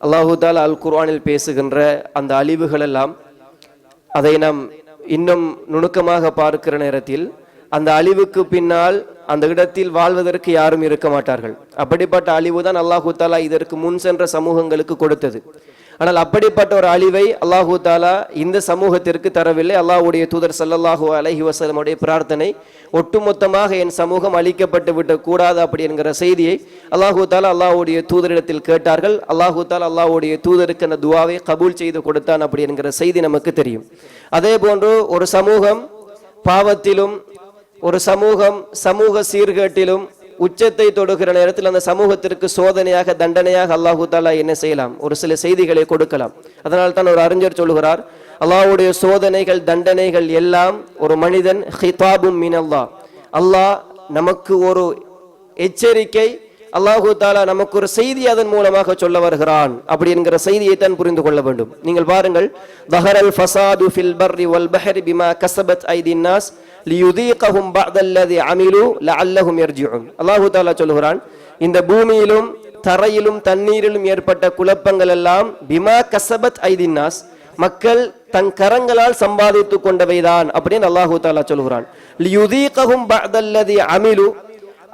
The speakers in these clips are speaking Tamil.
அல்லாஹு தாலா அல் குர்ஆனில் பேசுகின்ற அந்த அழிவுகள் எல்லாம் அதை நாம் இன்னும் நுணுக்கமாக பார்க்கிற நேரத்தில் அந்த அழிவுக்கு பின்னால் அந்த இடத்தில் வாழ்வதற்கு யாரும் இருக்க மாட்டார்கள். அப்படிப்பட்ட அழிவு தான் அல்லாஹு தாலா இதற்கு முன் சென்ற சமூகங்களுக்கு கொடுத்தது. ஆனால் அப்படிப்பட்ட ஒரு அழிவை அல்லாஹு தாலா இந்த சமூகத்திற்கு தரவில்லை. அல்லாஹுடைய தூதர் ஸல்லல்லாஹு அலஹி வசலமுடைய பிரார்த்தனை ஒட்டுமொத்தமாக என் சமூகம் அழிக்கப்பட்டு விட கூடாது அப்படி என்கிற செய்தியை அல்லாஹு தாலா அல்லாஹ்வுடைய தூதரிடத்தில் கேட்டார்கள். அல்லாஹு தாலா அல்லாஹ்வுடைய தூதருக்கு அந்த துவாவை கபூல் செய்து கொடுத்தான் அப்படி என்கிற செய்தி நமக்கு தெரியும். அதே போன்று ஒரு சமூகம் பாவத்திலும் ஒரு சமூகம் சமூக சீர்கேட்டிலும் உச்சத்தை தொடுகிற நேரத்தில் அந்த சமூகத்திற்கு சோதனையாக தண்டனையாக அல்லாஹு தாலா என்ன செய்யலாம்? ஒரு சில செய்திகளை கொடுக்கலாம். அதனால் தான் ஒரு அறிஞர் சொல்லுகிறார் அல்லாஹுடைய சோதனைகள் தண்டனைகள் எல்லாம் ஒரு மனிதன் ஹிதாபும் மீன் அல்லாஹ் அல்லாஹ் நமக்கு ஒரு எச்சரிக்கை அல்லாஹு தாலா நமக்கு ஒரு செய்தி அதன் மூலமாக சொல்ல வருகிறான் அப்படி என்கிற செய்தியை தான் புரிந்து கொள்ள வேண்டும். நீங்கள் பாருங்கள் பஹரல் ஃபசாது ஃபில் பர்ரி வல் பஹரி பிமா கஸபத் ஐதின் நாஸ் லியுதீகஹும் பஅதல்லதி அமிலு லஅல்லஹும் யர்ஜிஉன் அல்லாஹு தாலா சொல்கிறான் இந்த பூமியிலும் தரையிலும் தண்ணீரிலும் ஏற்பட்ட குழப்பங்கள் எல்லாம் பிமா கசபத் ஐதின் நாஸ் மக்கள் தன் கரங்களால் சம்பாதித்துக் கொண்டவைதான். அப்படின்னு அல்லாஹு தாலா சொல்கிறான் லியுதீகஹும் பஅதல்லதி அமிலு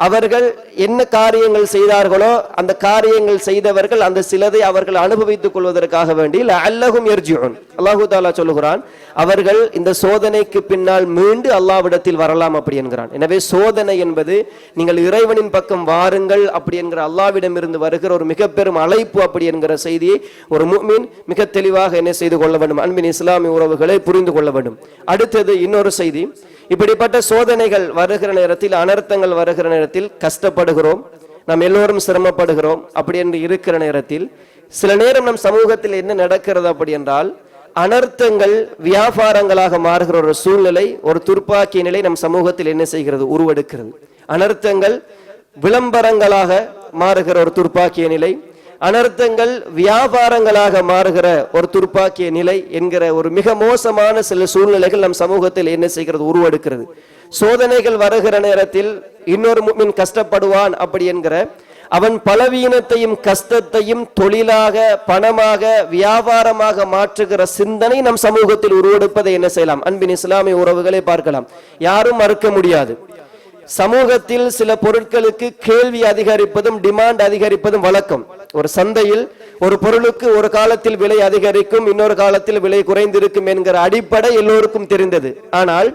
அவர்கள் என்ன காரியங்கள் செய்தார்களோ அந்த காரியங்கள் செய்தவர்கள் அந்த சிலதை அவர்கள் அனுபவித்துக் கொள்வதற்காக வேண்டி அல்லகும் எர்ஜியோன் அல்லாஹு தாலா சொல்லுகிறான் அவர்கள் இந்த சோதனைக்கு பின்னால் மீண்டு அல்லாவிடத்தில் வரலாம் அப்படி என்கிறான். எனவே சோதனை என்பது நீங்கள் இறைவனின் பக்கம் வாருங்கள் அப்படி என்கிற அல்லாவிடம் இருந்து வருகிற ஒரு மிக பெரும் அழைப்பு அப்படி என்கிற செய்தியை ஒரு மீன் மிக தெளிவாக என்ன செய்து கொள்ள வேண்டும்? அன்பின் இஸ்லாமிய உறவுகளை புரிந்து கொள்ள வேண்டும். அடுத்தது இன்னொரு செய்தி இப்படிப்பட்ட சோதனைகள் வருகிற நேரத்தில் அனர்த்தங்கள் வருகிற நேரத்தில் கஷ்டப்படுகிறோம். நாம் எல்லோரும் சிரமப்படுகிறோம். அப்படி என்று இருக்கிற நேரத்தில் சில நேரம் நம் சமூகத்தில் என்ன நடக்கிறது அப்படி என்றால் அனர்த்தங்கள் வியாபாரங்களாக மாறுகிற ஒரு சூழ்நிலை ஒரு துர்ப்பாக்கிய நிலை நம் சமூகத்தில் என்ன செய்கிறது? உருவெடுக்கிறது. அனர்த்தங்கள் விளம்பரங்களாக மாறுகிற ஒரு துர்ப்பாக்கிய நிலை அனர்த்தங்கள் வியாபாரங்களாக மாறுகிற ஒரு துர்ப்பாக்கிய நிலை என்கிற ஒரு மிக மோசமான சில சூழ்நிலைகள் நம் சமூகத்தில் என்ன செய்கிறது? உருவெடுக்கிறது. சோதனைகள் வருகிற நேரத்தில் இன்னொரு முன்மின் கஷ்டப்படுவான் அப்படி என்கிற அவன் பலவீனத்தையும் கஷ்டத்தையும் தொழிலாக பணமாக வியாபாரமாக மாற்றுகிற சிந்தனை நம் சமூகத்தில் உருவெடுப்பதை என்ன செய்யலாம்? அன்பின் இஸ்லாமிய உறவுகளை பார்க்கலாம். யாரும் மறுக்க முடியாது. சமூகத்தில் சில பொருட்களுக்கு கேள்வி அதிகரிப்பதும் டிமாண்ட் அதிகரிப்பதும் வழக்கம். ஒரு சந்தையில் ஒரு பொருளுக்கு ஒரு காலத்தில் விலை அதிகரிக்கும் இன்னொரு காலத்தில் விலை குறைந்திருக்கும் என்கிற அடிப்படை எல்லோருக்கும் தெரிந்தது. ஆனால்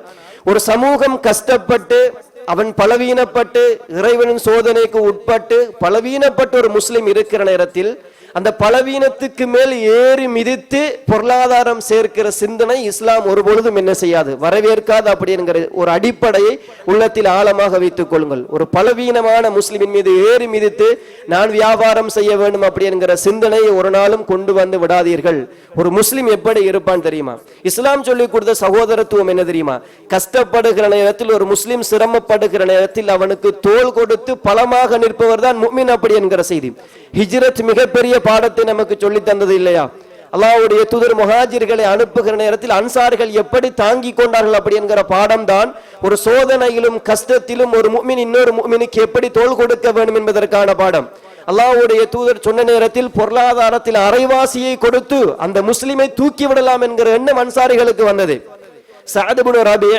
ஒரு சமூகம் கஷ்டப்பட்டு அவன் பலவீனப்பட்டு இறைவனின் சோதனைக்கு உட்பட்டு பலவீனப்பட்டு ஒரு முஸ்லிம் இருக்கிற நேரத்தில் அந்த பலவீனத்துக்கு மேல் ஏறி மிதித்து பொருளாதாரம் சேர்க்கிற சிந்தனை இஸ்லாம் ஒருபொழுதும் என்ன செய்யாது? வரவேற்காது அப்படிங்கிற ஒரு அடிப்படையை உள்ளத்தில் ஆழமாக வைத்துக் கொள்ளுங்கள். ஒரு பலவீனமான முஸ்லிமின் மீது ஏறி மிதித்து நான் வியாபாரம் செய்ய வேண்டும் அப்படி என்கிற சிந்தனையை ஒரு நாளும் கொண்டு வந்து விடாதீர்கள். ஒரு முஸ்லிம் எப்படி இருப்பான் தெரியுமா? இஸ்லாம் சொல்லிக் கொடுத்த சகோதரத்துவம் என்ன தெரியுமா? கஷ்டப்படுகிற நேரத்தில் ஒரு முஸ்லிம் சிரமப்படுகிற நேரத்தில் அவனுக்கு தோல் கொடுத்து பலமாக நிற்பவர் தான் முக்மின் அப்படி என்கிற செய்தி. ஹிஜ்ரத் மிகப்பெரிய பாடத்தை நமக்கு சொல்லி தந்தது இல்லையா? அல்லாவுடைய துதர் முஹாஜிர்களை அனுப்புகிற நேரத்தில் அன்சார்கள் எப்படி தாங்கி கொண்டார்கள் அப்படி என்கிற பாடம் தான் ஒரு சோதனையிலும் கஷ்டத்திலும் ஒரு முக்மின் இன்னொரு முக்மினுக்கு எப்படி தோல் கொடுக்க வேண்டும் என்பதற்கான பாடம். அல்லாவுடைய தூதர் சொன்ன நேரத்தில் பொருளாதாரத்தில் அரைவாசியை கொடுத்து அந்த முஸ்லிமை தூக்கி விடலாம் என்கிற எண்ணம் அன்சாரிகளுக்கு வந்தது. சஹதுபுன் ரபி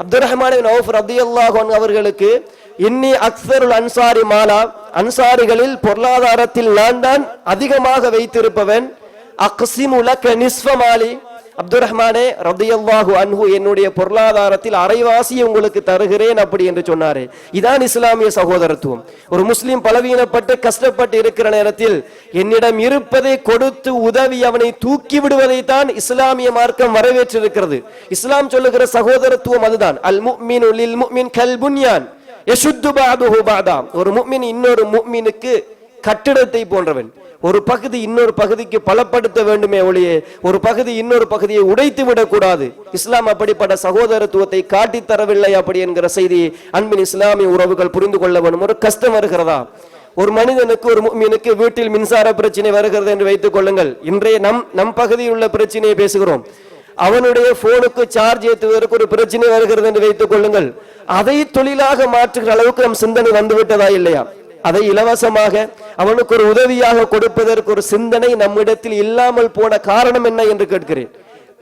அப்துல் ரஹ்மான் நவுஃப் ரபி அன்ஹு அவர்களுக்கு இன்னி அக்சருல் அன்சாரி மாலா அன்சாரிகளில் பொருளாதாரத்தில் நான் தான் அதிகமாக வைத்திருப்பவன் அக்சிமுலக்க நிஸ்வமாலி அப்துல் ரஹ்மானே ரதியல்லாஹு அன்ஹு என்னுடைய பொருளாதாரத்தில் அரைவாசி உங்களுக்கு தருகிறேன் அப்படி என்று சொன்னாரு. இதான் இஸ்லாமிய சகோதரத்துவம். ஒரு முஸ்லீம் பலவீனப்பட்டு கஷ்டப்பட்டு இருக்கிற நேரத்தில் என்னிடம் இருப்பதை கொடுத்து உதவி அவனை தூக்கி விடுவதை தான் இஸ்லாமிய மார்க்கம் வரவேற்றிருக்கிறது. இஸ்லாம் சொல்லுகிற சகோதரத்துவம் அதுதான். அல் முக்மின் உள்ளில் முக்மின் கல் புன்யான். ஒரு முக்மின் இன்னொரு முக்மினுக்கு கட்டிடத்தை போன்றவன். ஒரு பகுதி இன்னொரு பகுதிக்கு பலப்படுத்த வேண்டுமே ஒழிய ஒரு பகுதி இன்னொரு பகுதியை உடைத்து விடக்கூடாது. இஸ்லாம் அப்படிப்பட்ட சகோதரத்துவத்தை காட்டித் தரவில்லை அப்படி என்கிற செய்தியை அன்பின் இஸ்லாமிய உறவுகள் புரிந்து கொள்ள வேண்டும். ஒரு கஷ்டம் வருகிறதா? ஒரு மனிதனுக்கு ஒரு மீனுக்கு வீட்டில் மின்சார பிரச்சனை வருகிறது என்று வைத்துக் கொள்ளுங்கள். இன்றைய நம் நம் பகுதியில் உள்ள பிரச்சனையை பேசுகிறோம். அவனுடைய போனுக்கு சார்ஜ் ஏற்றுவதற்கு ஒரு பிரச்சனை வருகிறது என்று வைத்துக் கொள்ளுங்கள். அதை தொழிலாக மாற்றுகிற அளவுக்கு நம் சிந்தனை வந்துவிட்டதா இல்லையா? அதை இலவசமாக அவனுக்கு ஒரு உதவியாக கொடுப்பதற்கு ஒரு சிந்தனை நம்மிடத்தில் இல்லாமல் போன காரணம் என்ன என்று கேட்கிறேன்.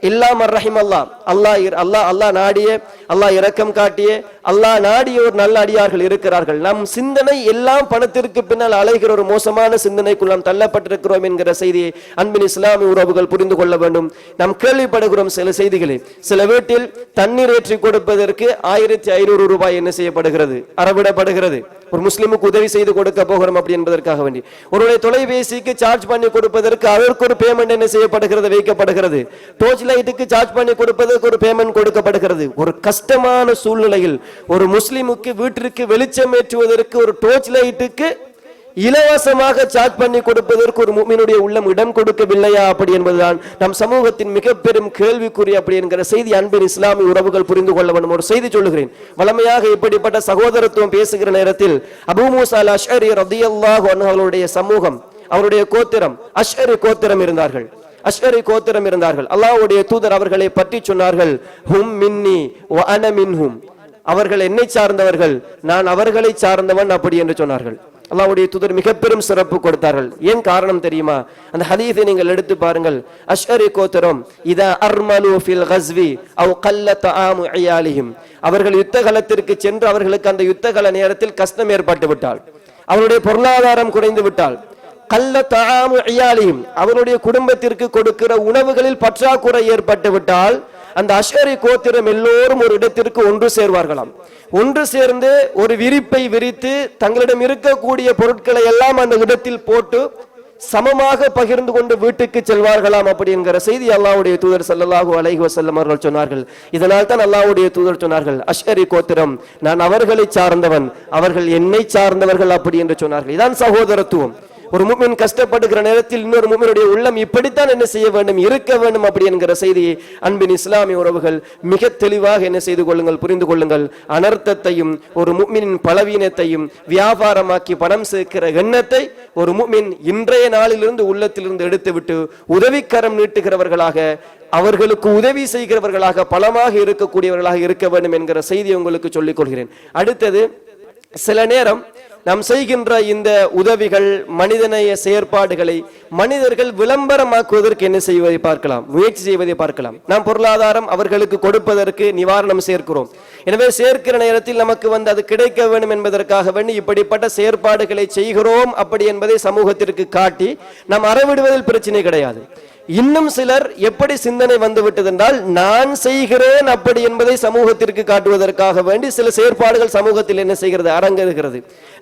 இல்லாமல் ரஹிம் அல்லாஹ் அல்லாஹ் அல்லா அல்லாஹ் அல்லாஹ் நாடிய அல்லாஹ் இரக்கம் காட்டிய அல்லாஹ் நாடிய ஒரு நல்ல அடியார்கள் இருக்கிறார்கள். நம் சிந்தனை எல்லாம் பணத்திற்கு பின்னால் அலைகிற ஒரு மோசமான சிந்தனைக்குள் நாம் தள்ளப்பட்டிருக்கிறோம் என்கிற செய்தியை அன்பின் இஸ்லாமிய உறவுகள் புரிந்து கொள்ள வேண்டும். நாம் கேள்விப்படுகிறோம் சில செய்திகளை. சில வீட்டில் தண்ணீர் ஏற்றி கொடுப்பதற்கு ஆயிரத்தி ஐநூறு ரூபாய் என்ன செய்யப்படுகிறது? அறவிடப்படுகிறது. ஒரு முஸ்லீமுக்கு உதவி செய்து கொடுக்க போகிறோம் அப்படி என்பதற்காக வேண்டி. ஒருவருடைய தொலைபேசிக்கு சார்ஜ் பண்ணி கொடுப்பதற்கு அதற்கு ஒரு பேமெண்ட் என்ன செய்யப்படுகிறது வைக்கப்படுகிறது. டோர்ச் லைட்டுக்கு சார்ஜ் பண்ணி கொடுப்பதற்கு ஒரு பேமெண்ட் கொடுக்கப்படுகிறது. ஒரு கஷ்டமான சூழ்நிலையில் ஒரு முஸ்லீமுக்கு வீட்டிற்கு வெளிச்சம் ஏற்றுவதற்கு ஒரு டோர்ச் லைட்டுக்கு இலவசமாக சாட் பண்ணி கொடுப்பதற்கு ஒரு மூமினுடைய உள்ளம் இடம் கொடுக்கவில்லையா அப்படி என்பதுதான். நம் சமூகத்தின் மிக பெரும் கேள்விக்குறி அப்படி என்கிற செய்தி அன்பின் இஸ்லாமிய உறவுகள் புரிந்து கொள்ள வேண்டும். ஒரு செய்தி சொல்லுகிறேன். வளமையாக இப்படிப்பட்ட சகோதரத்துவம் பேசுகிற நேரத்தில் அபூ மூசா ரதியல்லாஹு அவர்களுடைய சமூகம் அவருடைய கோத்திரம் அஷ்ஹரி கோத்திரம் இருந்தார்கள். அஷ்அரி கோத்திரம் இருந்தார்கள். அல்லாஹ்வுடைய தூதர் அவர்களை பற்றி சொன்னார்கள் ஹும் மின்னி வ அன மின்ஹும். அவர்கள் என்னை சார்ந்தவர்கள் நான் அவர்களை சார்ந்தவன் அப்படி என்று சொன்னார்கள். அல்லாவுடைய தூதர் மிக பெரும் சிறப்பு கொடுத்தார்கள். ஏன் காரணம் தெரியுமா? அந்த ஹதீஸை நீங்கள் எடுத்து பாருங்கள். அஷ்ஹரி கோத்தரம் இதா அர்மலு ஃபில் கஸ்வி அவ் கல்ல தஆமு ஐயாலிஹிம். அவர்கள் யுத்த களத்திற்கு சென்று அவர்களுக்கு அந்த யுத்த கள நேரத்தில் கஷ்டம் ஏற்பட்டு விட்டால் அவருடைய பொருளாதாரம் குறைந்து விட்டால் கல்ல தஆமு இயாலிஹிம் அவருடைய குடும்பத்திற்கு கொடுக்கிற உணவுகளில் பற்றாக்குறை ஏற்பட்டு விட்டால் அந்த அஷ்வரி கோத்திரம் எல்லோரும் ஒரு இடத்திற்கு ஒன்று சேர்வார்களாம். ஒன்று சேர்ந்து ஒரு விரிப்பை விரித்து தங்களிடம் இருக்கக்கூடிய பொருட்களை எல்லாம் அந்த இடத்தில் போட்டு சமமாக பகிர்ந்து கொண்டு வீட்டுக்கு செல்வார்களாம் அப்படிங்கிற செய்தி அல்லாவுடைய தூதர் ஸல்லல்லாஹு அலைஹி வஸல்லம் அவர்கள் சொன்னார்கள். இதனால் தான் அல்லாவுடைய தூதர் சொன்னார்கள் அஷ்கரி கோத்திரம் நான் அவர்களை சார்ந்தவன் அவர்கள் என்னை சார்ந்தவர்கள் அப்படி என்று சொன்னார்கள். இதான் சகோதரத்துவம். ஒரு முஃமின் கஷ்டப்படுகிற நேரத்தில் இன்னொரு முஃமினுடைய உள்ளம் இப்படித்தான் என்ன செய்ய வேண்டும் இருக்க வேண்டும் அப்படி என்கிற செய்தியை அன்பின் இஸ்லாமிய உறவுகள் மிக தெளிவாக என்ன செய்து கொள்ளுங்கள் புரிந்து கொள்ளுங்கள். அனர்த்தத்தையும் ஒரு முஃமினின் பலவீனத்தையும் வியாபாரமாக்கி பணம் சேர்க்கிற எண்ணத்தை ஒரு முஃமின் இன்றைய நாளிலிருந்து உள்ளத்திலிருந்து எடுத்துவிட்டு உதவிக்கரம் நீட்டுகிறவர்களாக அவர்களுக்கு உதவி செய்கிறவர்களாக பலமாக இருக்கக்கூடியவர்களாக இருக்க வேண்டும் என்கிற செய்தி உங்களுக்கு சொல்லிக் கொள்கிறேன். அடுத்தது சில நேரம் நாம் செய்கின்ற இந்த உதவிகள் மனிதநேய செயற்பாடுகளை மனிதர்கள் விளம்பரமாக்குவதற்கு என்ன செய்வதை பார்க்கலாம் முயற்சி செய்வதை பார்க்கலாம். நாம் பொருளாதாரம் அவர்களுக்கு கொடுப்பதற்கு நிவாரணம் சேர்க்கிறோம். எனவே சேர்க்கிற நேரத்தில் நமக்கு வந்து அது கிடைக்க வேண்டும் என்பதற்காக வேண்டி இப்படிப்பட்ட செயற்பாடுகளை செய்கிறோம் அப்படி என்பதை சமூகத்திற்கு காட்டி நாம் அறவிடுவதில் பிரச்சனை கிடையாது. இன்னும் சிலர் எப்படி சிந்தனை வந்துவிட்டது என்றால் நான் செய்கிறேன் அப்படி என்பதை சமூகத்திற்கு காட்டுவதற்காக வேண்டி சில செயற்பாடுகள் சமூகத்தில் என்ன செய்கிறது? அரங்கேறுகிறது.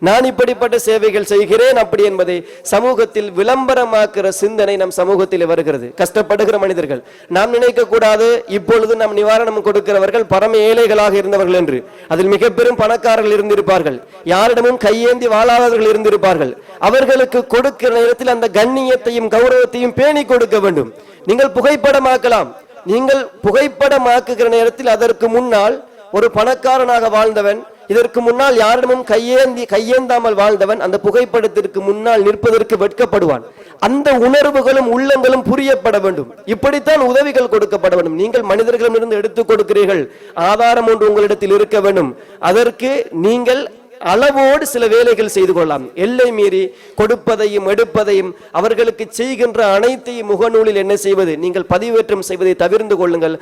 நான் இப்படிப்பட்ட சேவைகள் செய்கிறேன் அப்படி என்பதை சமூகத்தில் விளம்பரமாக்குற சிந்தனை நம் சமூகத்தில் வருகிறது. கஷ்டப்படுகிற மனிதர்கள். நாம் நினைக்க கூடாது இப்பொழுது நாம் நிவாரணம் கொடுக்கிறவர்கள் பரம ஏழைகளாக இருந்தவர்கள் என்று. அதில் மிக பெரும் பணக்காரர்கள் இருந்திருப்பார்கள். யாரிடமும் கையேந்தி வாழாதவர்கள் இருந்திருப்பார்கள். அவர்களுக்கு கொடுக்கிற நேரத்தில் அந்த கண்ணியத்தையும் கௌரவத்தையும் பேணி கொடுக்க வேண்டும். வேண்டும். நீங்கள் புகைப்படமாக்கலாம். நீங்கள் புகைப்படமாக்குகிற நேரத்தில் அதற்கு முன்னால் ஒரு பணக்காரனாக வாழ்ந்தவன் இதற்கு முன்னால் யாரிடமும் கையேந்தி கையேந்தாமல் வாழ்ந்தவன் அந்த புகைப்படத்திற்கு முன்னால் நிற்பதற்கு வெட்கப்படுவான். அந்த உணர்வுகளும் உள்ளங்களும் புரியப்பட வேண்டும். இப்படித்தான் உதவிகள் கொடுக்கப்பட வேண்டும். நீங்கள் மனிதர்களிடமிருந்து எடுத்துக் கொடுக்கிறீர்கள். ஆதாரம் ஒன்று உங்களிடத்தில் இருக்க வேண்டும். அதற்கு நீங்கள் அளவோடு சில வேலைகள் செய்து கொள்ளலாம். எல்லை மீறி கொடுப்பதையும் எடுப்பதையும் அவர்களுக்கு செய்கின்ற அனைத்தையும் முகநூலில் என்ன செய்வது? நீங்கள் பதிவேற்றம் செய்வதை தவிர்த்து கொள்ளுங்கள்.